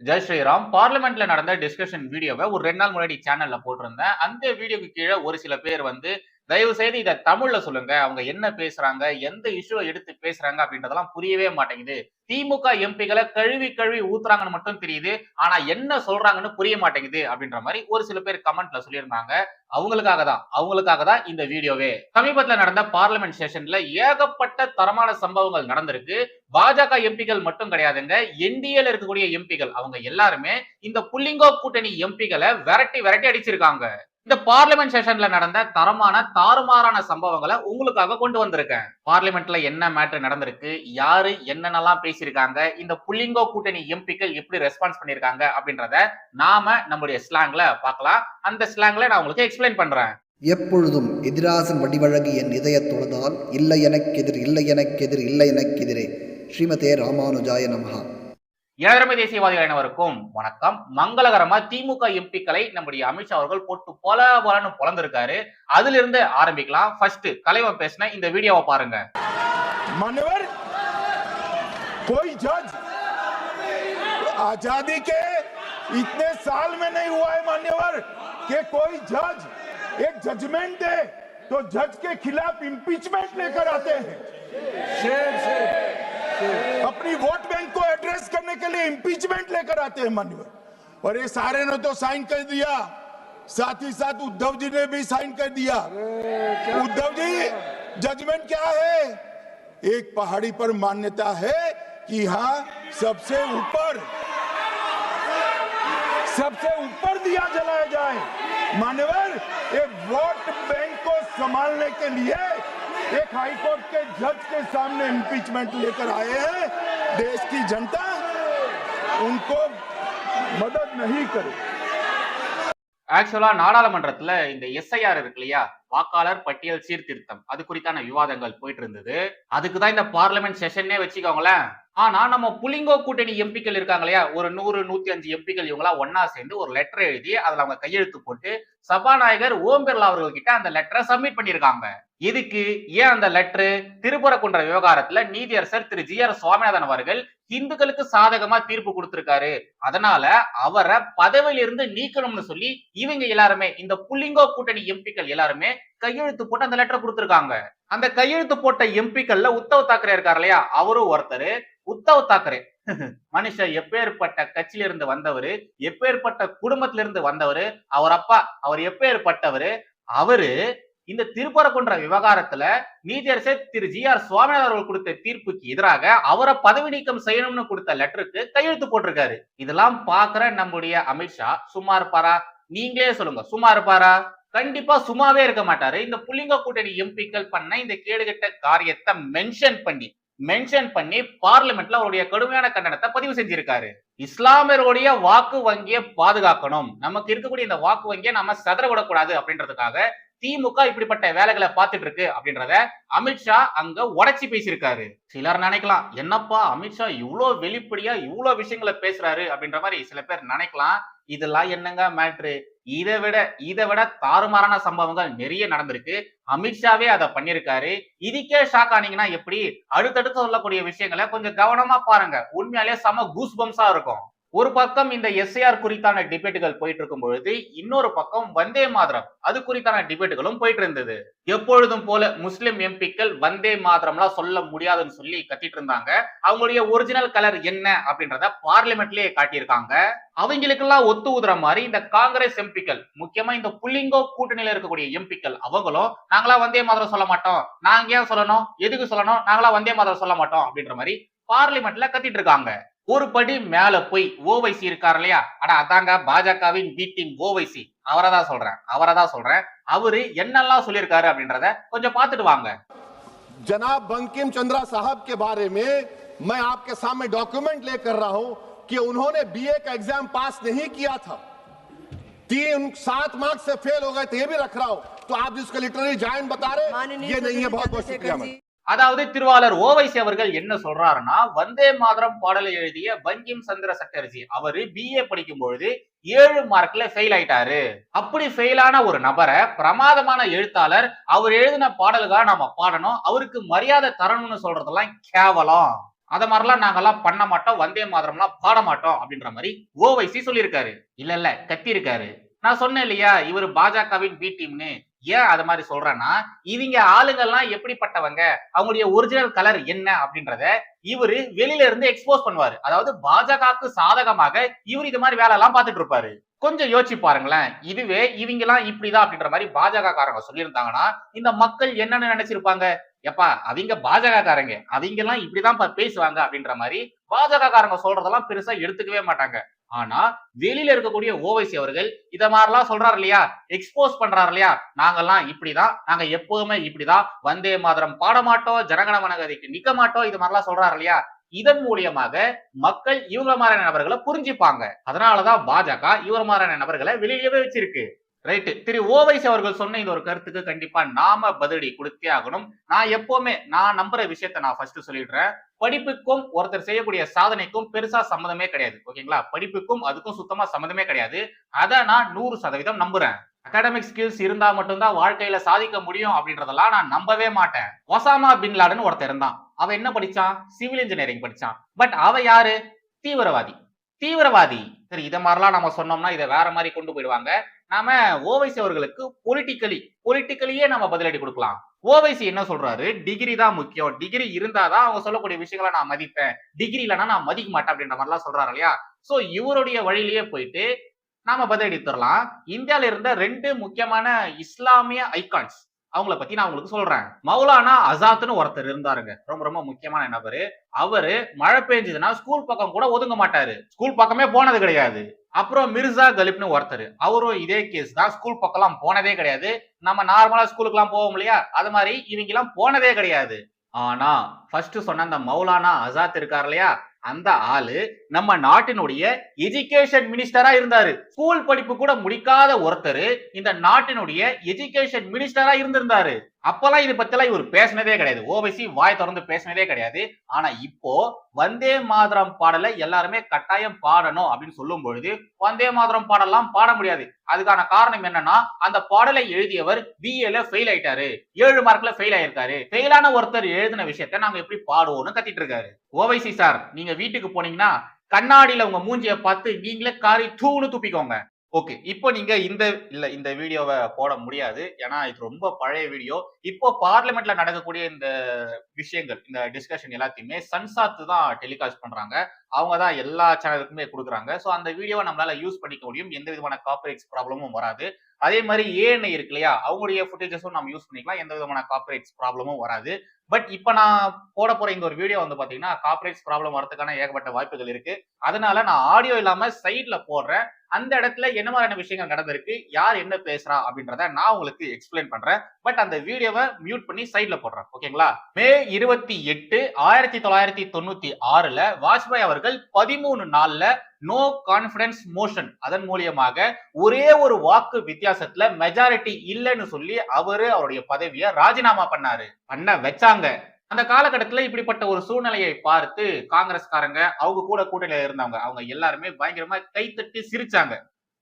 ஜெய் ஸ்ரீராம் பார்லிமெண்ட்ல நடந்த டிஸ்கஷன் வீடியோவை ஒரு ரெண்டு நாள் முன்னாடி சேனல்ல போட்டிருந்தேன். அந்த வீடியோக்கு கீழே ஒரு சில பேர் வந்து தயவு செய்து இதை தமிழ்ல சொல்லுங்க. அவங்க என்ன பேசுறாங்க எந்த இஷ்யூவை எடுத்து பேசுறாங்க அப்படின்றதெல்லாம் புரியவே மாட்டேங்குது. திமுக எம்பிகளை கழுவி கழுவி ஊத்துறாங்கன்னு மட்டும் தெரியுது. ஆனா என்ன சொல்றாங்கன்னு புரிய மாட்டேங்குது அப்படின்ற மாதிரி ஒரு சில பேர் கமெண்ட்ல சொல்லியிருந்தாங்க. அவங்களுக்காக தான். அவங்களுக்காக தான் இந்த வீடியோவே. சமீபத்துல நடந்த பார்லிமெண்ட் செஷன்ல ஏகப்பட்ட தரமான சம்பவங்கள் நடந்திருக்கு. பாஜக எம்பிகள் மட்டும் கிடையாதுங்க. என்டிஏல இருக்கக்கூடிய எம்பிகள் அவங்க எல்லாருமே இந்த புள்ளிங்கோ கூட்டணி எம்பிகளை விரட்டி விரட்டி அடிச்சிருக்காங்க. இந்த பார்லிமெண்ட் செஷன்ல நடந்த தரமான தாறுமாறான சம்பவங்களை உங்களுக்காக கொண்டு வந்திருக்கேன். பார்லிமெண்ட்ல என்ன மேட்டர் நடந்திருக்கு யாரு என்னென்னலாம் பேசியிருக்காங்க இந்த புள்ளிங்கோ கூட்டணி எம்பிக்கள் எப்படி ரெஸ்பான்ஸ் பண்ணியிருக்காங்க அப்படின்றத நாம நம்மளுடைய ஸ்லாங்ல பார்க்கலாம். அந்த ஸ்லாங்ல நான் உங்களுக்கு எக்ஸ்பிளைன் பண்றேன். எப்பொழுதும் எதிராசன் வடிவழகு என் இதயத்தொழுதால் இல்லை எனக்கெதிர் இல்லை எனக்கெதிர் இல்லை எனக்கெதிரே ஸ்ரீமதே ராமானுஜாய நமகா இளரமை தேசியவாதிகள் அனைவருக்கும் வணக்கம் மங்களகரமா திமுக எம்பிக்களை நம்முடைய அமித்ஷா அவர்கள் போட்டு பொல பொலன்னு பொலந்திருக்காரு அதுல இருந்து ஆரம்பிக்கலாம் ஃபர்ஸ்ட் தலைவன் பேசின இந்த வீடியோவை பாருங்க मान्यवर कोई जज आजादी के इतने साल में नहीं हुआ है मान्यवर कि कोई जज एक जजमेंट दे तो जज के खिलाफ इंपीचमेंट लेकर आते हैं शेर से अपनी वोट बैंक को करने के लिए इंपीचमेंट लेकर आते हैं मान्यवर और ये सारे ने तो साइन कर दिया। साथ ही साथ उद्धव जी ने भी साइन कर दिया। उद्धव जी जजमेंट क्या है? एक पहाड़ी पर मान्यता है कि यहाँ सबसे ऊपर सबसे ऊपर दिया जलाया जाए। मान्यवर, एक वोट बैंक को संभालने के लिए एक हाईकोर्ट के जज के सामने इम्पीचमेंट लेकर आए हैं। देश की जनता उनको मदद नहीं करे ஆக்சுவலா நாடாளுமன்றத்துல இந்த எஸ்ஐஆர் இருக்கு இல்லையா வாக்காளர் பட்டியல் சீர்திருத்தம். அது குறித்தான விவாதங்கள் போயிட்டு இருந்தது அதுக்கு தான் இந்த பார்லிமெண்ட் செஷன்னே வச்சுக்கோங்களேன். ஆனா நம்ம புலிங்கோ கூட்டணி எம்பிக்கள் இருக்காங்க இல்லையா? ஒரு நூறு நூத்தி அஞ்சு எம்பிக்கள் இவங்களா ஒன்னா சேர்ந்து ஒரு லெட்டர் எழுதி அதுல அவங்க கையெழுத்து போட்டு சபாநாயகர் ஓம் பிர்லா அவர்கள் கிட்ட அந்த லெட்டரை சப்மிட் பண்ணிருக்காங்க இதுக்கு ஏன் அந்த லெட்டர் திருப்புறக்குன்ற விவகாரத்துல நீதியரசர் திரு ஜி ஆர் சுவாமிநாதன் அவர்கள் இந்துக்களுக்கு சாதகமா தீர்ப்பு கொடுத்திருக்காரு. அதனால அவரை பதவியிலிருந்து நீக்கணும்னு சொல்லி இவங்க எல்லாருமே இந்த புள்ளிங்கோ கூட்டணி எம்பிக்கள் எல்லாருமே கையெழுத்து போட்டு அந்த லெட்டர் கொடுத்திருக்காங்க. அந்த கையெழுத்து போட்ட எம்பிக்கள்ல உத்தவ் தாக்கரே இருக்கார் இல்லையா? அவரும் ஒருத்தர் உத்தவ் தாக்கரே. மனுஷன் எப்பேற்பட்ட கட்சியில இருந்து வந்தவரு எப்பேற்பட்ட குடும்பத்தில இருந்து வந்தவர் அவர் அப்பா அவர் எப்பேற்பட்டவர் அவரு இந்த திருப்பரங்குன்ற விவகாரத்துல நீதியரசர் திரு ஜி ஆர் சுவாமிநாதன் அவர்கள் கொடுத்த தீர்ப்புக்கு எதிராக அவரை பதவி நீக்கம் செய்யணும்னு கொடுத்த லெட்டருக்கு கையெழுத்து போட்டிருக்காரு. இதெல்லாம் பாக்குற நம்முடைய அமித்ஷா சும்மா இருப்பாரா? நீங்களே சொல்லுங்க சும்மா இருப்பாரா? கண்டிப்பா சும்மாவே இருக்க மாட்டாரு. இந்த புள்ளிங்க கூட்டணி எம்பிக்கள் பண்ண இந்த கேடுகட்ட காரியத்தை மென்ஷன் பண்ணி மென்ஷன் பண்ணி பார்லிமெண்ட்ல அவருடைய கடுமையான கண்டனத்தை பதிவு செஞ்சிருக்காரு. இஸ்லாமியருடைய வாக்கு வங்கியை பாதுகாக்கணும். நமக்கு இருக்கக்கூடிய இந்த வாக்கு வங்கியை நம்ம சதற விடக்கூடாது அப்படின்றதுக்காக திமுக இப்படிப்பட்ட வேலைகளை பார்த்துட்டு இருக்கு அப்படின்றத அமித்ஷா அங்க உடைச்சி பேசியிருக்காரு. சிலர் நினைக்கலாம் என்னப்பா அமித்ஷா இவ்வளோ வெளிப்படையா இவ்வளவு விஷயங்களை பேசுறாரு? அப்படின்ற மாதிரி சில பேர் நினைக்கலாம். இதெல்லாம் என்னங்க மேட்ரு? இதை விட இதை விட தாறுமாறான சம்பவங்கள் நிறைய நடந்திருக்கு. அமித்ஷாவே அதை பண்ணியிருக்காரு. இதுக்கே ஷாக் ஆனீங்கன்னா எப்படி? அடுத்தடுத்து சொல்லக்கூடிய விஷயங்களை கொஞ்சம் கவனமா பாருங்க. உண்மையாலே செம கூஸ் பம்ஸா இருக்கும். ஒரு பக்கம் இந்த எஸ்ஐஆர் குறித்தான டிபேட்டுகள் போயிட்டு இருக்கும் பொழுது இன்னொரு பக்கம் வந்தே மாதரம் அது குறித்தான டிபேட்டுகளும் போயிட்டு இருந்தது எப்பொழுதும் போல முஸ்லிம் எம்பிக்கள் வந்தே மாதரம்லாம் சொல்ல முடியாதுன்னு சொல்லி கத்திட்டு இருந்தாங்க அவங்களுடைய ஒரிஜினல் கலர் என்ன அப்படின்றத பார்லிமெண்ட்லயே காட்டியிருக்காங்க. அவங்களுக்கெல்லாம் ஒத்து ஊதுற மாதிரி இந்த காங்கிரஸ் எம்பிக்கள் முக்கியமா இந்த புள்ளிங்கோ கூட்டணியில இருக்கக்கூடிய எம்பிக்கள் அவங்களும் நாங்களா வந்தே மாதரம் சொல்ல மாட்டோம். நாங்க ஏன் சொல்லணும்? எதுக்கு சொல்லணும்? நாங்களா வந்தே மாதரம் சொல்ல மாட்டோம் அப்படின்ற மாதிரி பார்லிமெண்ட்ல கத்திட்டு இருக்காங்க ஒரு படி மேல போய் ஓவைசி இருக்காரு இல்லையா அட அதாங்க பாஜகவின் பி டீம் ஓவைசி அவரை தான் சொல்றேன் அவரை தான் சொல்றேன் அவரு என்னெல்லாம் சொல்லியிருக்காரு அப்படின்றத கொஞ்சம் பார்த்துட்டு வாங்க जनाब बंकिम चंद्रा साहब के बारे में मैं आपके सामने डॉक्यूमेंट लेकर रहा हूं कि उन्होंने बीए का एग्जाम पास नहीं किया था तीन सात मार्क्स से फेल हो गए थे ये भी रख रहा हूं तो आप जिसको लिटररी जाइन बता रहे माननीय ये नहीं है सदस्य बहुत बहुत शुक्रिया चंद्रशेखर मैं जी அதாவது திருவாளர் ஓவைசி அவர்கள் என்ன சொல்றாருன்னா வந்தே மாதரம் பாடலை எழுதிய பங்கிம் சந்திர சட்டர்ஜி அவரு பிஏ படிக்கும் பொழுது ஏழு மார்க்ல ஃபெயில் ஆயிட்டாரு. அப்படி ஃபெயிலான ஒரு நபரை பிரமாதமான எழுத்தாளர் அவர் எழுதின பாடலுக்காக நாம பாடணும் அவருக்கு மரியாதை தரணும்னு சொல்றதெல்லாம் கேவலம். அத மாதிரிலாம் நாங்கெல்லாம் பண்ண மாட்டோம் வந்தே மாதரம்லாம் பாட மாட்டோம் அப்படின்ற மாதிரி ஓவைசி சொல்லியிருக்காரு. இல்ல இல்ல கத்தி இருக்காரு நான் சொன்னேன் இல்லையா இவர் பாஜகவின் பி டீம்னு ஏன் அது மாதிரி சொல்றேன்னா இவங்க ஆளுங்கெல்லாம் எப்படிப்பட்டவங்க? அவங்களுடைய ஒரிஜினல் கலர் என்ன அப்படின்றத இவரு வெளியில இருந்து எக்ஸ்போஸ் பண்ணுவாரு. அதாவது பாஜகவுக்கு சாதகமாக இவர் இது மாதிரி வேலை எல்லாம் பார்த்துட்டு இருப்பாரு. கொஞ்சம் யோசிச்சு பாருங்களேன். இதுவே இவங்க எல்லாம் இப்படிதான் அப்படின்ற மாதிரி பாஜக காரங்க சொல்லியிருந்தாங்கன்னா இந்த மக்கள் என்னன்னு நினைச்சிருப்பாங்க? எப்பா அவங்க பாஜக காரங்க அவங்க எல்லாம் இப்படிதான் பேசுவாங்க அப்படின்ற மாதிரி பாஜக காரங்க சொல்றதெல்லாம் பெருசா எடுத்துக்கவே மாட்டாங்க. ஆனா வெளியில இருக்கக்கூடிய ஓவைசி அவர்கள் இத மாதிரிலாம் சொல்றாரு இல்லையா? எக்ஸ்போஸ் பண்றாரு இல்லையா? நாங்கெல்லாம் இப்படிதான் நாங்க எப்போதுமே இப்படிதான் வந்தே மாதரம் பாடமாட்டோம் ஜனகணமனகதிக்கு நிக்க மாட்டோம் இது மாதிரிலாம் சொல்றாரு இல்லையா? இதன் மூலியமாக மக்கள் இவங்க மாதிரியான நபர்களை புரிஞ்சுப்பாங்க. அதனாலதான் பாஜக இவர் மாதிரியான நபர்களை வெளியிலவே வச்சிருக்கு. ரைட்டு திரு ஓவைசி அவர்கள் சொன்ன இந்த ஒரு கருத்துக்கு கண்டிப்பா நாம பதிலடி கொடுத்தே ஆகணும். நான் எப்பவுமே நான் நம்புற விஷயத்த நான் ஃபர்ஸ்ட் சொல்லிடுறேன். படிப்புக்கும் ஒருத்தர் செய்யக்கூடிய சாதனைக்கும் பெருசா சம்மந்தமே கிடையாது. ஓகேங்களா படிப்புக்கும் அதுக்கும் சுத்தமா சம்மந்தமே கிடையாது. அதை நான் நூறு சதவீதம் நம்புறேன். அகாடமிக் ஸ்கில்ஸ் இருந்தா மட்டும்தான் வாழ்க்கையில சாதிக்க முடியும் அப்படின்றதெல்லாம் நான் நம்பவே மாட்டேன். ஒசாமா பின்லாடன் ஒருத்தர் இருந்தான். அவன் என்ன படிச்சான்? சிவில் இன்ஜினியரிங் படிச்சான். பட் அவ யாரு? தீவிரவாதி. தீவிரவாதி. சரி இதை மாதிரிலாம் நம்ம சொன்னோம்னா இதை வேற மாதிரி கொண்டு போயிடுவாங்க. நாம ஓவைசி அவர்களுக்கு பொலிட்டிக்கலி பொலிட்டிக்கலியே நம்ம பதிலடி கொடுக்கலாம். ஓவைசி என்ன சொல்றாரு? டிகிரி தான் முக்கியம். டிகிரி இருந்தாதான் அவங்க சொல்லக்கூடிய விஷயங்களை நான் மதிப்பேன். டிகிரி இல்லைன்னா நான் மதிக்க மாட்டேன் அப்படின்ற மாதிரிலாம் சொல்றாரு இல்லையா? சோ இவருடைய வழியிலேயே போயிட்டு நாம பதிலடி தரலாம். இந்தியாவில இருந்த ரெண்டு முக்கியமான இஸ்லாமிய ஐகான்ஸ் அவங்கள பத்தி நான் உங்களுக்கு சொல்றேன். மௌலானா அசாத்னு ஒருத்தர் இருந்தாருங்க. ரொம்ப ரொம்ப முக்கியமான நபரு. அவரு மழை பெஞ்சதுன்னா ஸ்கூல் பக்கம் கூட ஒதுங்க மாட்டாரு. ஸ்கூல் பக்கமே போனது கிடையாது. அப்புறம் மிர்சா கலிப்னு ஒருத்தர். அவரும் இதே கேஸ் தான். ஸ்கூல் பக்கம்லாம் போனதே கிடையாது. நம்ம நார்மலா ஸ்கூலுக்குலாம் போவோம் இல்லையா? அது மாதிரி இவங்க எல்லாம் போனதே கிடையாது. ஆனா ஃபர்ஸ்ட் சொன்ன அந்த மௌலானா அசாத் இருக்கார் இல்லையா? அந்த ஆளு நம்ம நாட்டினுடைய எஜுகேஷன் மினிஸ்டரா இருந்தாரு. ஸ்கூல் படிப்பு கூட முடிக்காத ஒருத்தர் இந்த நாட்டினுடைய எஜுகேஷன் மினிஸ்டரா இருந்திருந்தாரு. அப்பெல்லாம் இது பத்திலாம் இவர் பேசினதே கிடையாது. ஓபிசி வாய் திறந்து பேசினதே கிடையாது. ஆனா இப்போ வந்தே மாதரம் பாடலை எல்லாருமே கட்டாயம் பாடணும் அப்படின்னு சொல்லும் பொழுது வந்தே மாதரம் பாடலாம் பாட முடியாது. அதுக்கான காரணம் என்னன்னா அந்த பாடலை எழுதியவர் பிஏல ஃபெயில் ஆயிட்டாரு. ஏழு மார்க்ல ஃபெயில் ஆயிருக்காரு. ஃபெயிலான ஒருத்தர் எழுதின விஷயத்த நாங்க எப்படி பாடுவோம்னு கத்திட்டு இருக்காரு. ஓவைசி சார் நீங்க வீட்டுக்கு போனீங்கன்னா கண்ணாடியில உங்க மூஞ்சிய பார்த்து நீங்களே காரி தூணு துப்பிக்கோங்க. ஓகே இப்போ நீங்க இந்த இல்ல இந்த வீடியோவை போட முடியாது. ஏன்னா இது ரொம்ப பழைய வீடியோ. இப்போ பார்லிமெண்ட்ல நடக்கக்கூடிய இந்த விஷயங்கள் இந்த டிஸ்கஷன் எல்லாத்தையுமே சன்சாத்து தான் டெலிகாஸ்ட் பண்றாங்க. அவங்க தான் எல்லா சேனலுக்குமே கொடுக்குறாங்க. ஸோ அந்த வீடியோவை நம்மளால யூஸ் பண்ணிக்க முடியும். எந்த விதமான காப்பரேட்ஸ் ப்ராப்ளமும் வராது. அதே மாதிரி ஏஎன்ஐ இருக்கு இல்லையா? அவங்களுடைய ஃபுட்டேஜஸும் நம்ம யூஸ் பண்ணிக்கலாம். எந்த விதமான காப்பரேட்ஸ் ப்ராப்ளமும் வராது. பட் இப்போ நான் போட போற இந்த ஒரு வீடியோ வந்து பாத்தீங்கன்னா காப்பரேட்ஸ் ப்ராப்ளம் வரதுக்கான ஏகப்பட்ட வாய்ப்புகள் இருக்கு. அதனால நான் ஆடியோ இல்லாம சைட்ல போடுறேன். அந்த இடத்துல என்ன மாதிரியான விஷயங்கள் நடந்திருக்கு யார் என்ன பேசுறா அப்படின்றத நான் உங்களுக்கு எக்ஸ்பிளைன் பண்றேன். பட் அந்த வீடியோவை மியூட் பண்ணி சைட்ல போடுறேன். ஓகேங்களா மே இருபத்தி எட்டு ஆயிரத்தி தொள்ளாயிரத்தி தொண்ணூத்தி ஆறுல வாஜ்பாய் அவர்கள் பதிமூணு நாள்ல நோ கான்பிடன்ஸ் மோஷன் அதன் மூலியமாக ஒரே ஒரு வாக்கு வித்தியாசத்துல மெஜாரிட்டி இல்லைன்னு சொல்லி அவரு அவருடைய பதவியை ராஜினாமா பண்ணாரு. பண்ண வச்சாங்க. அந்த காலகட்டத்தில் இப்படிப்பட்ட ஒரு சூழ்நிலையை பார்த்து காங்கிரஸ்காரங்க அவங்க கூட கூட்டணியில இருந்தவங்க அவங்க எல்லாருமே பயங்கரமா கைத்தட்டி சிரிச்சாங்க.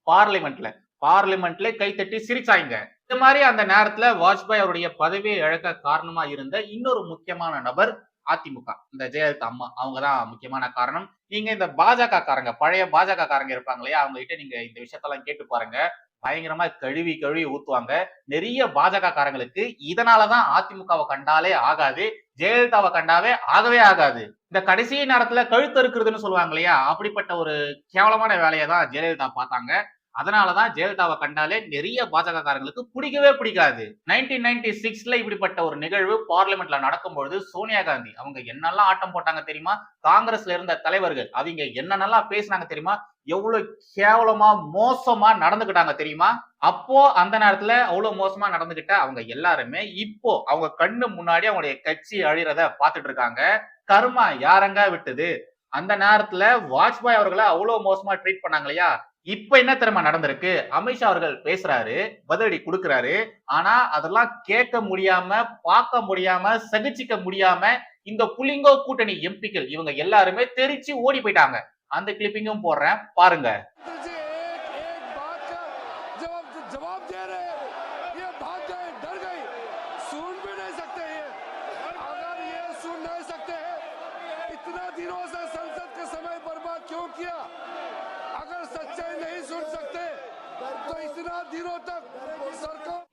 பார்லிமெண்ட்ல. பார்லிமெண்ட்ல கைத்தட்டி சிரிச்சாங்க. இந்த மாதிரி அந்த நேரத்துல வாஜ்பாய் அவருடைய பதவியை இழக்க காரணமா இருந்த இன்னொரு முக்கியமான நபர் அதிமுக. இந்த ஜெயலலிதா அம்மா அவங்க தான் முக்கியமான காரணம். நீங்க இந்த பாஜக காரங்க பழைய பாஜக காரங்க இருப்பாங்க இல்லையா அவங்க கிட்ட நீங்க இந்த விஷயத்தெல்லாம் கேட்டு பாருங்க. பயங்கரமா கழுவி கழுவி ஊத்துவாங்க. நிறைய பாஜக காரங்களுக்கு இதனாலதான் அதிமுகவை கண்டாலே ஆகாது ஜெயலலிதாவை கண்டாவே ஆகவே ஆகாது. இந்த கடைசி நேரத்துல கழுத்து இருக்கிறதுன்னு சொல்லுவாங்க இல்லையா? அப்படிப்பட்ட ஒரு கேவலமான வேலையை தான் ஜெயலலிதா பார்த்தாங்க. அதனாலதான் ஜெயலலிதாவை கண்டாலே நிறைய பாஜக காரங்களுக்கு பிடிக்கவே பிடிக்காது. நைன்டீன் நைன்டி சிக்ஸ்ல இப்படிப்பட்ட ஒரு நிகழ்வு பார்லிமெண்ட்ல நடக்கும்பொழுது சோனியா காந்தி அவங்க என்னெல்லாம் ஆட்டம் போட்டாங்க தெரியுமா? காங்கிரஸ்ல இருந்த தலைவர்கள் அவங்க என்னென்னலாம் பேசினாங்க தெரியுமா? எவ்வளவு கேவலமா மோசமா நடந்துகிட்டாங்க தெரியுமா? அப்போ அந்த நேரத்துல அவ்வளவு மோசமா நடந்துகிட்ட அவங்க எல்லாருமே இப்போ அவங்க கண்ணு முன்னாடி அவங்களுடைய கட்சி அழிறத பாத்துட்டு இருக்காங்க. கர்மா யாரங்க விட்டது? அந்த நேரத்துல வாஜ்பாய் அவர்களை அவ்வளவு மோசமா ட்ரீட் பண்ணாங்க இல்லையா? இப்ப என்ன திறமை நடந்திருக்கு? அமித்ஷா அவர்கள் பேசுறாரு பதிலடி கொடுக்கறாரு. ஆனா அதெல்லாம் கேட்க முடியாம பார்க்க முடியாம சகிச்சிக்க முடியாம இந்த புலிங்கோ கூட்டணி எம்பிக்கள் இவங்க எல்லாருமே தெரிச்சு ஓடி போயிட்டாங்க. அந்த கிளிப்பிங்கும் போடுறேன். பாருங்க.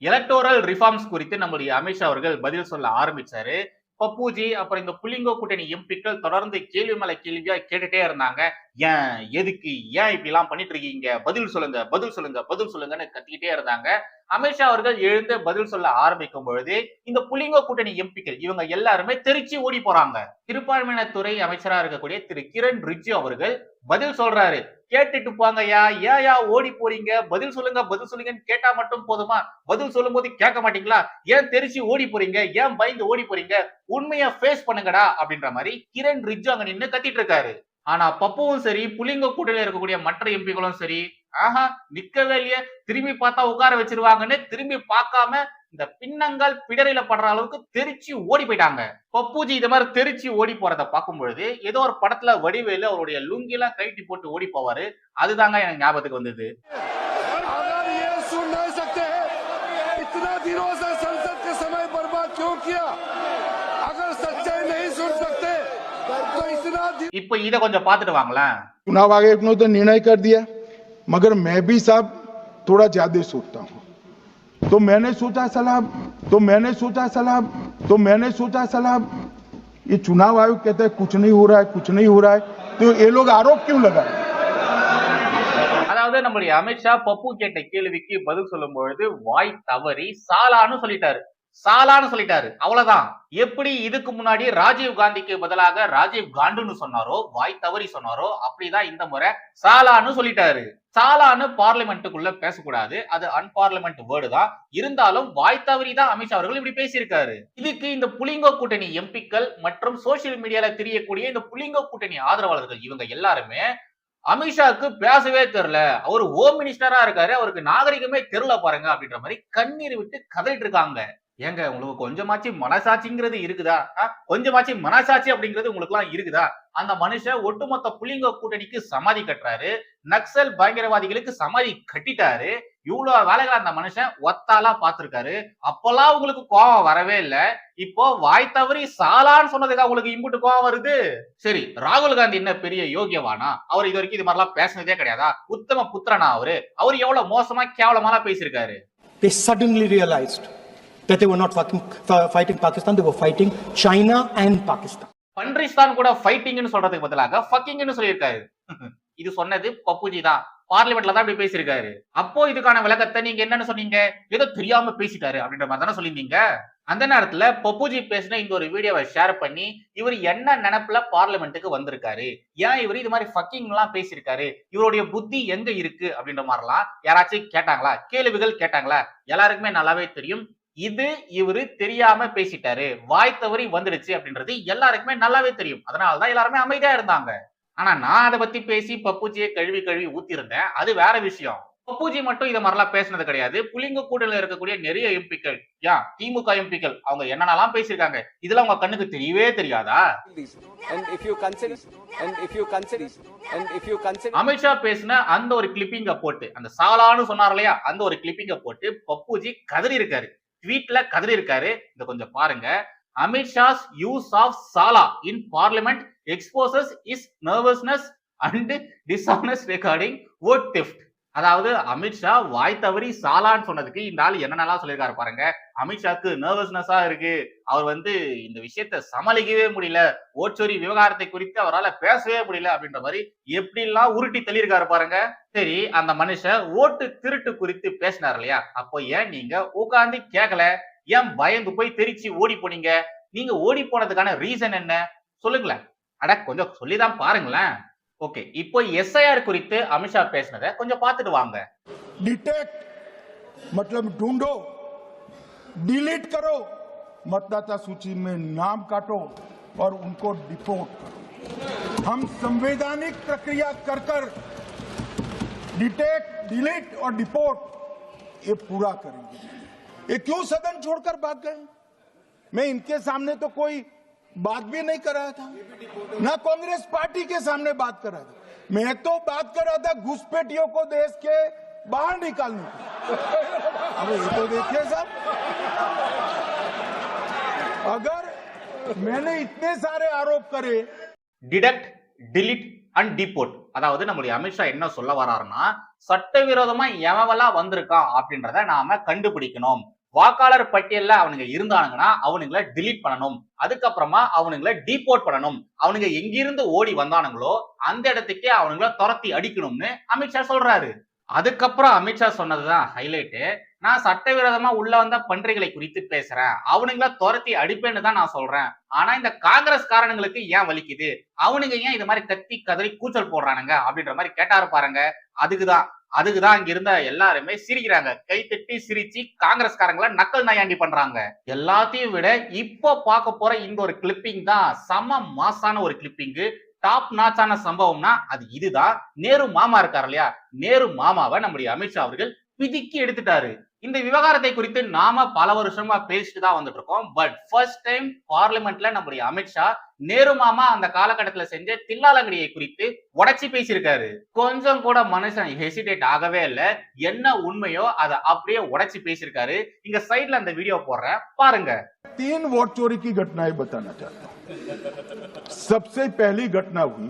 எலக்டோரல் ரிஃபார்ம்ஸ் குறித்து நம்முடைய அமித்ஷா அவர்கள் பதில் சொல்ல ஆரம்பிச்சாரு. பப்பூஜி அப்புறம் இந்த புலிங்கோ கூட்டணி எம்பிக்கள் தொடர்ந்து கேள்வி மேல கேள்வியா கேட்டுட்டே இருந்தாங்க. ஏன் எதுக்கு ஏன் இப்படி எல்லாம் பண்ணிட்டு இருக்கீங்க பதில் சொல்லுங்க பதில் சொல்லுங்க பதில் சொல்லுங்கன்னு கத்திக்கிட்டே இருந்தாங்க. அமித்ஷா அவர்கள் எழுந்து பதில் சொல்ல ஆரம்பிக்கும் பொழுது இந்த புலிங்கோ கூட்டணி எம்பிக்கள் இவங்க எல்லாருமே திருச்சி ஓடி போறாங்க. திருப்பான்மையினத்துறை அமைச்சரா இருக்கக்கூடிய திரு. கிரண் ரிஜ்ஜு அவர்கள் பதில் சொல்றாரு. கேட்டுட்டு போங்கய்யா ஏயா ஓடி போறீங்க? பதில் சொல்லுங்க பதில் சொல்லுங்கன்னு கேட்டா மட்டும் போதுமா? பதில் சொல்லும் போது கேட்க மாட்டீங்களா? ஏன் தெரிச்சு ஓடி போறீங்க? ஏன் பயந்து ஓடி போறீங்க? உண்மையா ஃபேஸ் பண்ணுங்கடா அப்படின்ற மாதிரி கிரண் ரிஜு அங்க நின்னு கத்திட்டு இருக்காரு ஆனா பப்புவும் சரி புலிங்க கூட்டணியில் இருக்கக்கூடிய மற்ற எம்பிகளும் சரி ஆஹா நிக்கவே இல்லையே. திரும்பி பார்த்தா உட்கார வச்சிருவாங்கன்னு திரும்பி பார்க்காம இந்த பின்னங்கால் பிடரில படுற அளவுக்கு தெரிச்சு ஓடி போயிட்டாங்க. பப்புஜி இது மாதிரி தெரிச்சு ஓடி போறதை பார்க்கும் பொழுது ஏதோ ஒரு படத்துல வடிவேலு அவருடைய லுங்கிலாம் கைட்டி போட்டு ஓடி போவாரு. அதுதாங்க எனக்கு ஞாபகத்துக்கு வந்தது. இத்தனா தினோச சன்சத் கே சமய பர்பாத் கியூ கியா? இப்ப இத கொஞ்சம் பார்த்துட்டு வாங்களேன் चुनाव आयोग ने तो निर्णय कर दिया मगर मैं भी साहब थोड़ा ज्यादा सोचता हूँ तो मैंने सोचा सलाह तो मैंने सोचा सलाह तो मैंने सोचा सलाह ये चुनाव आयोग कहता है कुछ नहीं हो रहा है कुछ नहीं हो रहा है तो ये लोग आरोप क्यों लगाए அதாவது நம்முடைய அமித்ஷா பப்பு கேட்ட கேள்விக்கு பதில் சொல்லும் பொழுது வாய் தவறி சாலான்னு சொல்லிட்டாரு சாலான்னு சொல்லிட்டாரு. அவ்வளவுதான். எப்படி இதுக்கு முன்னாடி ராஜீவ் காந்திக்கு பதிலாக ராஜீவ் காண்டுன்னு சொன்னாரோ வாய் தவறி சொன்னாரோ அப்படிதான் இந்த முறை சாலான்னு சொல்லிட்டாரு. சாலான்னு பார்லிமெண்ட்டுக்குள்ள பேசக்கூடாது. அது அன்பார்லிமெண்ட் வேர்டு தான். இருந்தாலும் வாய் தவறி தான் அமித்ஷா அவர்கள் இப்படி பேசியிருக்காரு. இதுக்கு இந்த புலிங்கோ கூட்டணி எம்பிக்கள் மற்றும் சோசியல் மீடியால தெரியக்கூடிய இந்த புலிங்கோ கூட்டணி ஆதரவாளர்கள் இவங்க எல்லாருமே அமித்ஷாவுக்கு பேசவே தெரில அவர் ஹோம் மினிஸ்டரா இருக்காரு. அவருக்கு நாகரிகமே தெரியல பாருங்க அப்படின்ற மாதிரி கண்ணீர் விட்டு கதறிட்டு இருக்காங்க. ஏங்க உங்களுக்கு கொஞ்சமாச்சு மனசாட்சிங்கிறது இருக்குதா? கொஞ்சமாச்சு மனசாட்சி அப்படிங்கிறது உங்களுக்கு எல்லாம் இருக்குதா? அந்த மனுஷன் ஒட்டுமொத்த புலிங்க கூட்டணிக்கு சமாதி கட்டுறாரு. நக்சல் பயங்கரவாதிகளுக்கு சமாதி கட்டிட்டாரு. இவ்வளவு வேலைகளை அந்த மனுஷன் ஒத்தாலா பார்த்திருக்காரு. அப்பெல்லாம் உங்களுக்கு கோபம் வரவே இல்லை. இப்போ வாய் தவறி சாலான்னு சொன்னதுக்கு உங்களுக்கு இம்புட்டு கோபம் வருது. சரி ராகுல் காந்தி என்ன பெரிய யோகியவானா? அவர் இது வரைக்கும் இது மாதிரிலாம் பேசினதே கிடையாதா? உத்தம புத்திரனா அவரு? அவர் எவ்வளவு மோசமா கேவலமாலாம் பேசியிருக்காரு. They suddenly realized that they were not fucking, f- fighting Pakistan, they were fighting China and Pakistan. பன்றிஸ்தான் கூட ஃபைட்டிங்னு சொல்றதுக்கு பதிலாக ஃபக்கிங்னு சொல்லியிருக்காரு. இது சொன்னது பப்புஜி தான். பார்லிமெண்ட்ல தான் இப்படி பேசியிருக்காரு. அப்போ இதுக்கான விளக்கத்தை நீங்க என்னன்னு சொன்னீங்க? ஏதோ தெரியாம பேசிட்டாரு அப்படின்ற மாதிரி தானே சொல்லியிருந்தீங்க? அந்த நேரத்துல பப்புஜி பேசின இந்த ஒரு வீடியோவை ஷேர் பண்ணி இவர் என்ன நினப்புல பார்லிமெண்ட்டுக்கு வந்திருக்காரு? ஏன் இவர் இது மாதிரி ஃபக்கிங் எல்லாம் பேசியிருக்காரு? இவருடைய புத்தி எங்க இருக்கு? அப்படின்ற மாதிரிலாம் யாராச்சும் கேட்டாங்களா? கேள்விகள் கேட்டாங்களா? எல்லாருக்குமே நல்லாவே தெரியும். இது இவரு தெரியாம பேசிட்டாரு. வாய் தவறி வந்துடுச்சு அப்படின்றது எல்லாருக்குமே நல்லாவே தெரியும். அதனாலதான் எல்லாருமே அமைதியா இருந்தாங்க. ஆனா நான் அதை பத்தி பேசி பப்புஜியை கழுவி கழுவி ஊத்திருந்தேன் அது வேற விஷயம். பப்புஜி மட்டும் இதை மாதிரிலாம் பேசினது கிடையாது. புலிங்க கூடல இருக்கக்கூடிய நிறைய எம்பிக்கள். யா திமுக எம்பிக்கள். அவங்க என்னென்னலாம் பேசியிருக்காங்க? இதெல்லாம் உங்க கண்ணுக்கு தெரியவே தெரியாதா? These. And if you consider, and if you consider, and if you consider. Amit Shah பேசின அந்த ஒரு கிளிப்பிங்க போட்டு அந்த சாலான்னு சொன்னார் இல்லையா? அந்த ஒரு கிளிப்பிங்க போட்டு பப்புஜி கதறி இருக்காரு. ட்வீட்ல கதறி இருக்காரு. கொஞ்சம் பாருங்க. அமித்ஷாஸ் யூஸ் ஆஃப் சாலா in parliament exposes is nervousness and dishonest recording. ஓட் டிஃப்ட் அதாவது அமித்ஷா வாய் தவறி சாலான்னு சொன்னதுக்கு இந்த ஆள் என்னென்னலாம் சொல்லியிருக்காரு பாருங்க. அமித்ஷாக்கு நர்வஸ்னஸா இருக்கு. அவர் வந்து இந்த விஷயத்த சமாளிக்கவே முடியல. ஓச்சோரி விவகாரத்தை குறித்து அவரால் பேசவே முடியல அப்படின்ற மாதிரி எப்படிலாம் உருட்டி தள்ளியிருக்காரு பாருங்க. சரி அந்த மனுஷன் ஓட்டு திருட்டு குறித்து பேசினார் இல்லையா? அப்போ ஏன் நீங்க உட்காந்து கேட்கல ஏன் பயந்து போய் தெரிச்சு ஓடி போனீங்க? நீங்க ஓடி போனதுக்கான ரீசன் என்ன? சொல்லுங்களேன். அட கொஞ்சம் சொல்லிதான் பாருங்களேன். ஓகே இப்போ எஸ்ஐஆர் குறித்து அமித்ஷா பேசினதை கொஞ்சம் பார்த்துட்டு வாங்க डिटेक्ट मतलब ढूंढो डिलीट करो मतदाता सूची में नाम काटो और उनको डिपोर्ट करो हम संवैधानिक प्रक्रिया कर कर डिटेक्ट डिलीट और डिपोर्ट ये पूरा करेंगे ये क्यों सदन छोड़कर भाग गए मैं इनके सामने तो कोई बात भी नहीं कर रहा था ना कांग्रेस पार्टी के सामने बात कर रहा था मैं तो बात कर रहा था घुसपैठियों को देश के बाहर निकालने की अब ये तो देखिए साहब अगर मैंने इतने सारे आरोप करे டிடக்ட் delete அண்ட் டிபோர்ட் அதாவது நம்முடைய அமித்ஷா என்ன சொல்ல வராருன்னா சட்டவிரோதமா எவவெல்லாம் வந்திருக்கான் அப்படின்றத நாம கண்டுபிடிக்கணும் வாக்காளர் பட்டியல்ல அவனுங்க இருந்தானுங்கன்னா அவனுங்களை டிலீட் பண்ணணும். அதுக்கப்புறமா அவனுங்களை டீபோர்ட் பண்ணணும். அவனுங்க எங்கிருந்து ஓடி வந்தானுங்களோ அந்த இடத்துக்கே அவனுங்கள துரத்தி அடிக்கணும்னு அமித்ஷா சொல்றாரு. அதுக்கப்புறம் அமித்ஷா சொன்னதுதான் ஹைலைட்டு நான் சட்டவிரோதமா உள்ள வந்த பன்றிகளை குறித்து பேசுறேன். அவனுங்கள துரத்தி அடிப்பேன்னு தான் நான் சொல்றேன். ஆனா இந்த காங்கிரஸ் காரணங்களுக்கு ஏன் வலிக்குது? அவனுங்க ஏன் இது மாதிரி கத்தி கதறி கூச்சல் போடுறானுங்க? அப்படின்ற மாதிரி கேட்டாரு பாருங்க. அதுக்குதான் அதுக்குதான் இங்க இருந்த எல்லாருமே சிரிக்கிறாங்க. கை தட்டி சிரிச்சு காங்கிரஸ்காரங்கள நக்கல் நயாண்டி பண்றாங்க. எல்லாத்தையும் விட இப்போ பார்க்க போற இந்த ஒரு கிளிப்பிங் தான் செம மாசான ஒரு கிளிப்பிங்கு டாப் நாச்சான சம்பவம்னா அது இதுதான். நேரு மாமா இருக்காரு இல்லையா? நேரு மாமாவை நம்முடைய அமித்ஷா அவர்கள் பிதிக்கி எடுத்துட்டாரு. இந்த விவகாரத்தை குறித்து நாம பல வருஷமா பேசிட்டு தான் வந்துட்டு இருக்கோம் பட் ஃபர்ஸ்ட் டைம் பார்லிமெண்ட்ல நம்முடைய அமித்ஷா நேரு மாமா அந்த காலகட்டத்துல செஞ்ச தில்லாலங்கடியை குறித்து உடைச்சி பேசியிருக்காரு கொஞ்சம் கூட மனுஷன் ஹெசிடேட் ஆகவே இல்லை என்ன உண்மையோ அதை அப்படியே உடைச்சி பேசியிருக்காரு இங்க சைட்ல அந்த வீடியோ போடுறேன் பாருங்க तीन वोट चोरी की घटनाएं बताना चाहता हूं सबसे पहली घटना हुई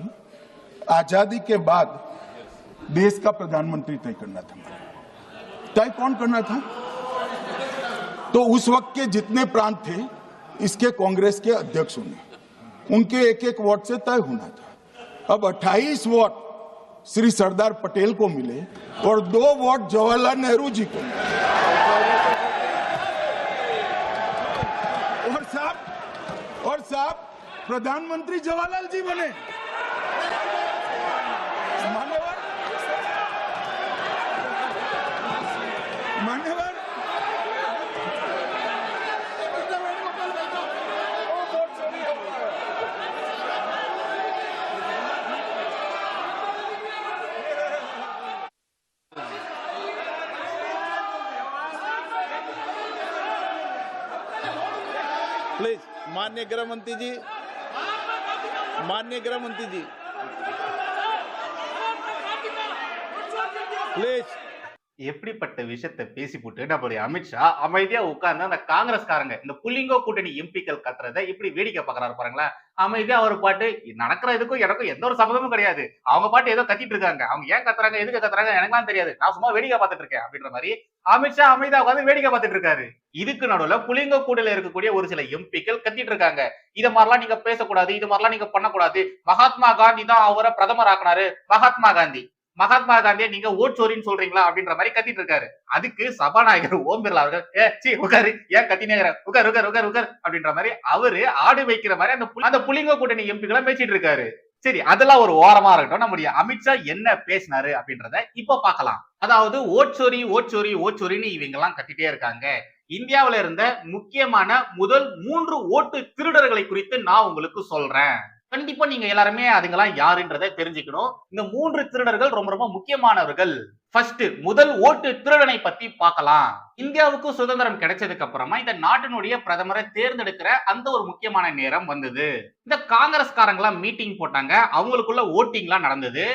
आजादी के बाद देश का प्रधानमंत्री तय करना था तय कौन करना था। तो उस वक्त के जितने प्रांत थे, इसके कांग्रेस के अध्यक्षों ने उनके एक एक वोट से तय होना था। अब 28 वोट श्री सरदार पटेल को मिले और दो वोट जवाहरलाल नेहरू जी को मिले। और साहब और साहब, प्रधानमंत्री जवाहरलाल जी बने मान्यवर मान्यवर प्लीज़ माननीय गृह मंत्री जी माननीय गृह मंत्री जी. प्लीज़ எப்படிப்பட்ட விஷயத்த பேசி போட்டு நம்மளுடைய அமித்ஷா அமைதியா உட்கார்ந்து அந்த காங்கிரஸ்காரங்க இந்த புள்ளிங்கோ கூட்டணி எம்பிக்கள் கத்துறத இப்படி வேடிக்கை பாக்குறாரு பாருங்களேன். அமைதியா அவர் பாட்டு நடக்கிற இதுக்கும் எனக்கும் எந்த ஒரு சம்மதமும் கிடையாது. அவங்க பாட்டு ஏதோ கத்திட்டு இருக்காங்க. அவங்க ஏன் கத்துறாங்க எதுக்கு கத்துறாங்க எனக்குலாம் தெரியாது. நான் சும்மா வேடிக்கை பார்த்துட்டு இருக்கேன் அப்படின்ற மாதிரி அமித்ஷா அமைதியா உட்காந்து வேடிக்கை பார்த்துட்டு இருக்காரு. இதுக்கு நடுவுல புளிங்க கூடல இருக்கக்கூடிய ஒரு சில எம்பிக்கள் கத்திட்டு இருக்காங்க. இத மாதிரிலாம் நீங்க பேசக்கூடாது இது மாதிரிலாம் நீங்க பண்ணக்கூடாது. மகாத்மா காந்தி தான் அவரை பிரதமர் ஆக்குனாரு மகாத்மா காந்தி. மகாத்மா காந்தியை நீங்க ஓட்சோரின்னு சொல்றீங்களா அப்படின்ற மாதிரி கத்திட்டு இருக்காரு. அதுக்கு சபாநாயகர் ஓம் பிர்லா அவர்கள் ஏ சி உகாரு ஏன் கத்தினேங்கிற? உட்கார் உட்கார் உட்கார் உட்கார் அப்படின்ற மாதிரி அவரு ஆடு வைக்கிற மாதிரி அந்த அந்த புலிங்க கூட்டணி எம்பிக்களை பேசிட்டு இருக்காரு. சரி அதெல்லாம் ஒரு ஓரமா இருக்கட்டும். நம்முடைய அமித்ஷா என்ன பேசினாரு அப்படின்றத இப்ப பார்க்கலாம். அதாவது ஓட்சோரி ஓட்சோரி ஓட்சோரின்னு இவங்க எல்லாம் கத்திட்டே இருக்காங்க. இந்தியாவில இருந்த முக்கியமான முதல் மூன்று ஓட்டு திருடர்களை குறித்து நான் உங்களுக்கு சொல்றேன். கண்டிப்பா நீங்க எல்லாருமே அதுங்கெல்லாம் யாருன்றதை தெரிஞ்சுக்கணும். இந்த மூன்று திருடர்கள் ரொம்ப ரொம்ப முக்கியமானவர்கள். ஃபர்ஸ்ட் முதல் ஓட்டு திருடனை பத்தி பார்க்கலாம். இந்தியாவுக்கு சுதந்திரம் கிடைச்சதுக்கு அப்புறமா இந்த நாட்டினுடைய பிரதமரை தேர்ந்தெடுக்கிற அந்த ஒரு முக்கியமான நேரம் வந்தது. இந்த காங்கிரஸ்காரங்களாம் மீட்டிங் போட்டாங்க. அவங்களுக்குள்ள ஓட்டிங்லாம் நடந்தது.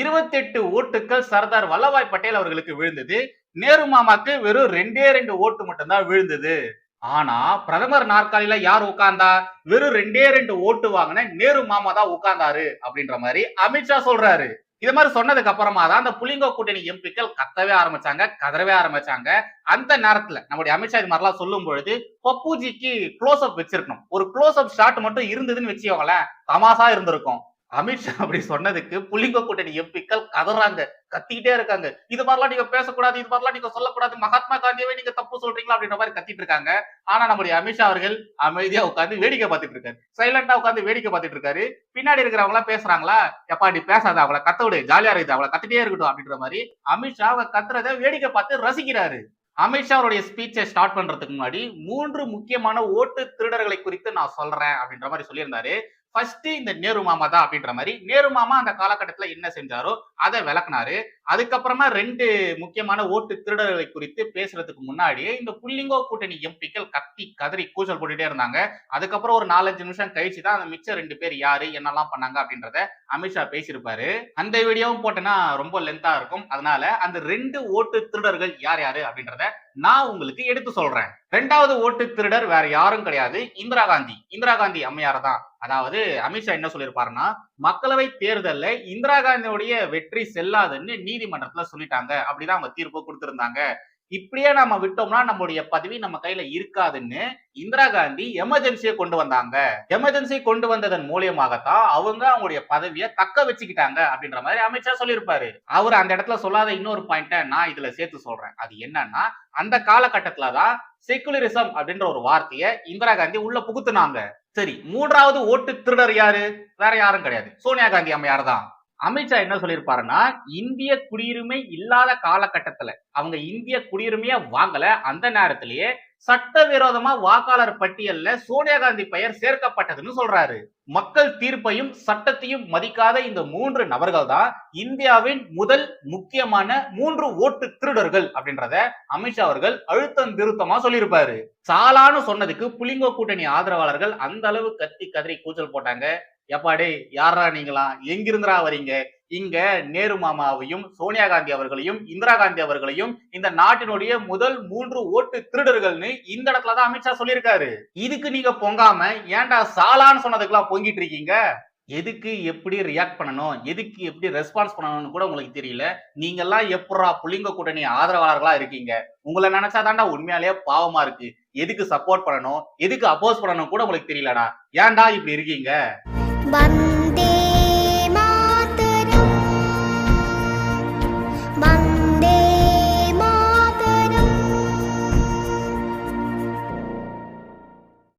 இருபத்தெட்டு ஓட்டுகள் சர்தார் வல்லபாய் பட்டேல் அவர்களுக்கு விழுந்தது. நேரு மாமாக்கு வெறும் ரெண்டே ரெண்டு ஓட்டு மட்டும்தான் விழுந்தது. ஆனா பிரதமர் நாற்காலியில யார் உட்கார்ந்தா? வெறும் ரெண்டே ரெண்டு ஓட்டு வாங்கின நேரு மாமா தான் உட்கார்ந்தாரு அப்படின்ற மாதிரி அமித்ஷா சொல்றாரு. இது மாதிரி சொன்னதுக்கு அப்புறமா தான் அந்த புலிங்கோ கூட்டணி எம்பிக்கள் கத்தவே ஆரம்பிச்சாங்க கதறவே ஆரம்பிச்சாங்க. அந்த நேரத்துல நம்முடைய அமித்ஷா இது மாதிரிலாம் சொல்லும் பொழுது பப்புஜிக்கு க்ளோஸ் அப் வச்சிருக்கணும். ஒரு க்ளோஸ் அப் ஷாட் மட்டும் இருந்ததுன்னு வச்சுக்கோங்களேன் தமாசா இருந்திருக்கும். அமித்ஷா அப்படி சொன்னதுக்கு புலிங்கோ கூட்டணி எம்பிக்கள் கதறாங்க கத்திக்கிட்டே இருக்காங்க. இது மாதிரிலாம் நீங்க பேசக்கூடாது இது மாதிரிலாம் நீங்க சொல்லக்கூடாது மகாத்மா காந்தியவே நீங்க தப்பு சொல்றீங்களா அப்படின்ற மாதிரி கத்திட்டு இருக்காங்க. ஆனா நம்முடைய அமித்ஷா அவர்கள் அமைதியா உட்காந்து வேடிக்கை பார்த்துட்டு இருக்காரு. சைலண்டா உட்காந்து வேடிக்கை பார்த்துட்டு இருக்காரு. பின்னாடி இருக்கிறவங்க எல்லாம் பேசுறாங்களா? எப்பா நீ பேசாத அவங்கள கத்த விடு ஜாலியா இருக்குது அவளை கத்திட்டே இருக்கட்டும் அப்படின்ற மாதிரி அமித்ஷா அவங்க கத்துறத வேடிக்கை பார்த்து ரசிக்கிறாரு. அமித்ஷா அவருடைய ஸ்பீச்சை ஸ்டார்ட் பண்றதுக்கு முன்னாடி மூன்று முக்கியமான ஓட்டு திருடர்களை குறித்து நான் சொல்றேன் அப்படின்ற மாதிரி சொல்லியிருந்தாரு. ஃபர்ஸ்ட் இந்த நேரு மாமா தான் அப்படின்ற மாதிரி நேரு மாமா அந்த காலகட்டத்துல என்ன செஞ்சாரோ அதை விளக்குனாரு. அதுக்கப்புறமா ரெண்டு முக்கியமான ஓட்டு திருடர்களை குறித்து பேசுறதுக்கு முன்னாடியே இந்த புள்ளிங்கோ கூட்டணி எம்பிக்கள் கத்தி கதறி கூச்சல் போட்டுட்டே இருந்தாங்க. அதுக்கப்புறம் ஒரு நாலஞ்சு நிமிஷம் கழிச்சு தான் அந்த மிச்ச ரெண்டு பேர் யாரு என்னெல்லாம் பண்ணாங்க அப்படின்றத அமித்ஷா பேசியிருப்பாரு. அந்த வீடியோவும் போட்டேன்னா ரொம்ப லென்த்தா இருக்கும். அதனால அந்த ரெண்டு ஓட்டு திருடர்கள் யார் யாரு அப்படின்றத நான் உங்களுக்கு எடுத்து சொல்றேன். ரெண்டாவது ஓட்டு திருடர் வேற யாரும் கிடையாது. இந்திரா காந்தி. இந்திரா காந்தி அம்மையார் தான். அதாவது அமித்ஷா என்ன சொல்லியிருப்பாருன்னா மக்களவை தேர்தல்ல இந்திரா காந்தியுடைய வெற்றி செல்லாதுன்னு நீதிமன்றத்துல சொல்லிட்டாங்க. அப்படிதான் அவங்க தீர்ப்பு கொடுத்திருந்தாங்க. இப்படியே நம்ம விட்டோம்னா நம்மளுடைய பதவி நம்ம கையில இருக்காதுன்னு இந்திரா காந்தி எமர்ஜென்சியை கொண்டு வந்தாங்க. எமர்ஜென்சி கொண்டு வந்ததன் மூலியமாகத்தான் அவங்க அவங்களுடைய பதவியை தக்க வச்சுக்கிட்டாங்க அப்படின்ற மாதிரி அமித்ஷா சொல்லியிருப்பாரு. அவர் அந்த இடத்துல சொல்லாத இன்னொரு பாயிண்ட நான் இதுல சேர்த்து சொல்றேன். அது என்னன்னா அந்த காலகட்டத்துல தான் செக்குலரிசம் அப்படின்ற ஒரு வார்த்தையை இந்திரா காந்தி உள்ள புகுத்துனாங்க. சரி மூன்றாவது ஓட்டு திருடர் யாரு? வேற யாரும் கிடையாது. சோனியா காந்தி அம்மையார் தான் அமித்ஷா என்ன சொல்லியிருப்பாருன்னா இந்திய குடியுரிமை இல்லாத காலகட்டத்துல அவங்க இந்திய குடியுரிமையை வாங்கல. அந்த நேரத்திலேயே சட்டவிரோதமா வாக்காளர் பட்டியல்ல சோனியா காந்தி பெயர் சேர்க்கப்பட்டதுன்னு சொல்றாரு. மக்கள் தீர்ப்பையும் சட்டத்தையும் மதிக்காத இந்த மூன்று நபர்கள் தான் இந்தியாவின் முதல் முக்கியமான மூன்று ஓட்டு திருடர்கள் அப்படின்றத அமித்ஷா அவர்கள் அழுத்தம் திருத்தமா சொல்லியிருப்பாரு. சாலான்னு சொன்னதுக்கு புலிங்கோ கூட்டணி ஆதரவாளர்கள் அந்த அளவு கத்தி கதறி கூச்சல் போட்டாங்க. எப்பாடே யாரா நீங்களா? எங்கிருந்துடா வரீங்க இங்க நேரு மாமாவையும் சோனியா காந்தி அவர்களையும் இந்திரா காந்தி அவர்களையும் இந்த நாட்டினுடைய முதல் மூன்று ஓட்டு திருடர்கள்னு இந்த இடத்துல தான் அமித்ஷா சொல்லியிருக்காரு. இதுக்கு நீங்க பொங்காம ஏன்டா சாலான்னு சொன்னதுக்கெல்லாம் பொங்கிட்டு இருக்கீங்க? எதுக்கு எப்படி ரியாக்ட் பண்ணணும்? எதுக்கு எப்படி ரெஸ்பான்ஸ் பண்ணணும்னு கூட உங்களுக்கு தெரியல. நீங்க எல்லாம் எப்படா புளிங்க கூட்டணி ஆதரவாளர்களா இருக்கீங்க? உங்களை நினைச்சாதான்டா உண்மையாலேயே பாவமா இருக்கு. எதுக்கு சப்போர்ட் பண்ணணும்? எதுக்கு அப்போஸ் பண்ணணும் கூட உங்களுக்கு தெரியலடா. ஏன்டா இப்படி இருக்கீங்க? வந்த